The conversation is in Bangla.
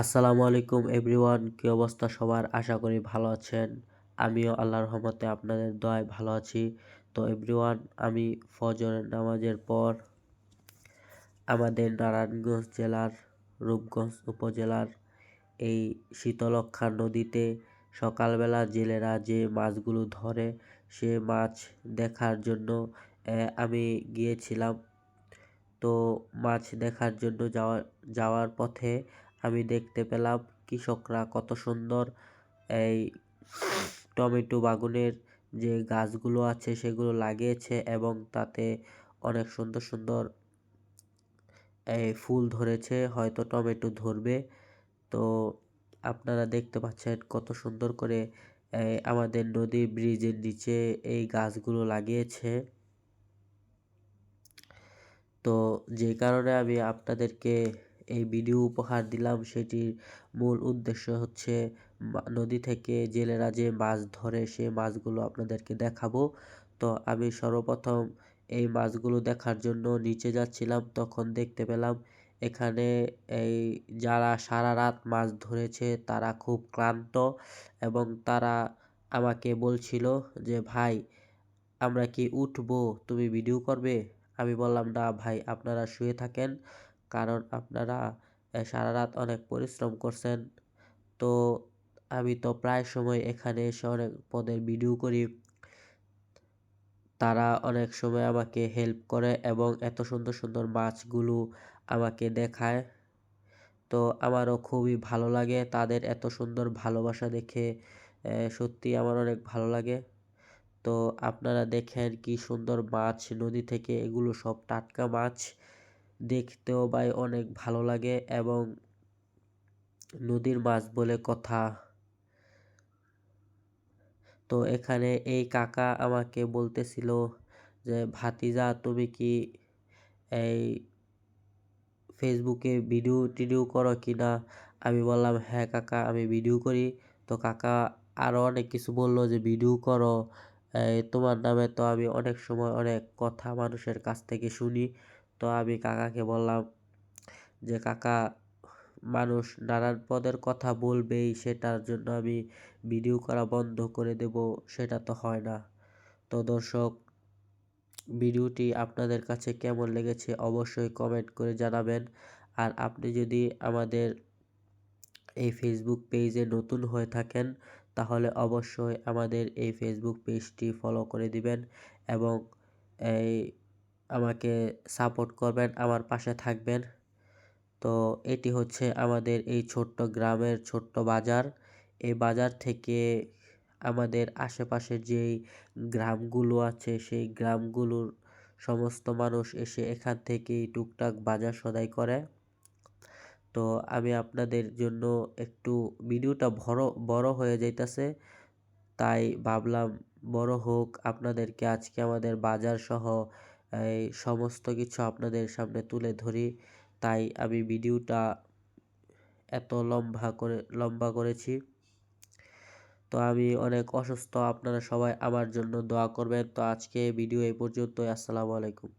আসসালামু আলাইকুম এভরিওয়ান, কি অবস্থা সবার? আশা করি ভালো আছেন। আমিও আল্লাহর রহমতে আপনাদের দয়ায় ভালো আছি। তো এভরিওয়ান, আমি ফজরের নামাজের পর আমাদের নারায়ণগঞ্জ জেলার, রূপগঞ্জ উপজেলার এই শীতলক্ষা নদীতে সকালবেলা জেলেরা যে মাছগুলো ধরে, সে মাছ দেখার জন্য আমি গিয়েছিলাম। তো মাছ দেখার জন্য যাওয়া, যাওয়ার পথে আমি দেখতে পেলাম কৃষকরা কত সুন্দর এই টমেটো বাগুনের যে গাছগুলো আছে সেগুলো লাগিয়েছে এবং তাতে অনেক সুন্দর সুন্দর এই ফুল ধরেছে, হয়তো টমেটো ধরবে। তো আপনারা দেখতে পাচ্ছেন কত সুন্দর করে আমাদের নদী ব্রিজের নিচে এই গাছগুলো লাগিয়েছে। তো যে কারণে আমি আপনাদেরকে এই ভিডিও উপহার দিলাম। সেটির মূল উদ্দেশ্য হচ্ছে নদী থেকে জেলেরা যে মাছ ধরে সে মাছগুলো আপনাদেরকে দেখাবো। তো আমি সর্বপ্রথম এই মাছগুলো দেখার জন্য নিচে যাচ্ছিলাম, তখন দেখতে পেলাম এখানে এই যারা সারা রাত মাছ ধরেছে তারা খুব ক্লান্ত এবং তারা আমাকে বলছিল যে, ভাই, আমরা কি উঠবো? তুমি ভিডিও করবে? আমি বললাম, না ভাই, আপনারা শুয়ে থাকেন। কারণ আপনারা সারা রাত অনেক পরিশ্রম করছেন। তো আমি তো প্রায় সময় এখানে এসে অনেক পদের ভিডিও করি। তারা অনেক সময় আমাকে হেল্প করে এবং এত সুন্দর সুন্দর মাছগুলো আমাকে দেখায়। তো আমারও খুবই ভালো লাগে তাদের এত সুন্দর ভালোবাসা দেখে। সত্যি আমার অনেক ভালো লাগে। তো আপনারা দেখেন কি সুন্দর মাছ, নদী থেকে এগুলো সব টাটকা মাছ। দেখতেও ভাই অনেক ভালো লাগে এবং নদীর মাছ বলে কথা। তো এখানে এই কাকা আমাকে বলতেছিল যে, ভাতিজা, তুমি কি এই ফেসবুকে ভিডিও টিডিও করো কি না? আমি বললাম হ্যাঁ কাকা, আমি ভিডিও করি। তো কাকা আরও অনেক কিছু বলল যে, ভিডিও করো। তোমার নামে তো আমি অনেক সময় অনেক কথা মানুষের কাছ থেকে শুনি। তো আমি কাকাকে বললাম যে, কাকা, মানুষ নানান পদের কথা বলবেই, সেটার জন্য আমি ভিডিও করা বন্ধ করে দেব, সেটা তো হয় না। তো দর্শক, ভিডিওটি আপনাদের কাছে কেমন লেগেছে অবশ্যই কমেন্ট করে জানাবেন। আর আপনি যদি আমাদের এই ফেসবুক পেজে নতুন হয়ে থাকেন, তাহলে অবশ্যই আমাদের এই ফেসবুক পেজটি ফলো করে দিবেন এবং এই আমাকে সাপোর্ট করবেন, আমার পাশে থাকবেন। তো এটি হচ্ছে আমাদের এই ছোট্ট গ্রামের ছোট্ট বাজার। এই বাজার থেকে আমাদের আশেপাশে যেই গ্রামগুলো আছে, সেই গ্রামগুলোর সমস্ত মানুষ এসে এখান থেকেই টুকটাক বাজার সদাই করে। তো আমি আপনাদের জন্য একটু ভিডিওটা বড় বড় হয়ে যাইতেছে। তাই ভাবলাম বড় হোক, আপনাদেরকে আজকে আমাদের বাজার সহ এই সমস্ত কিছু আপনাদের সামনে তুলে ধরি। তাই আমি ভিডিওটা এত লম্বা করে, লম্বা করেছি। তো আমি অনেক অসুস্থ, আপনারা সবাই আমার জন্য দোয়া করবেন। তো আজকে ভিডিও এই পর্যন্তই। আসসালামু আলাইকুম।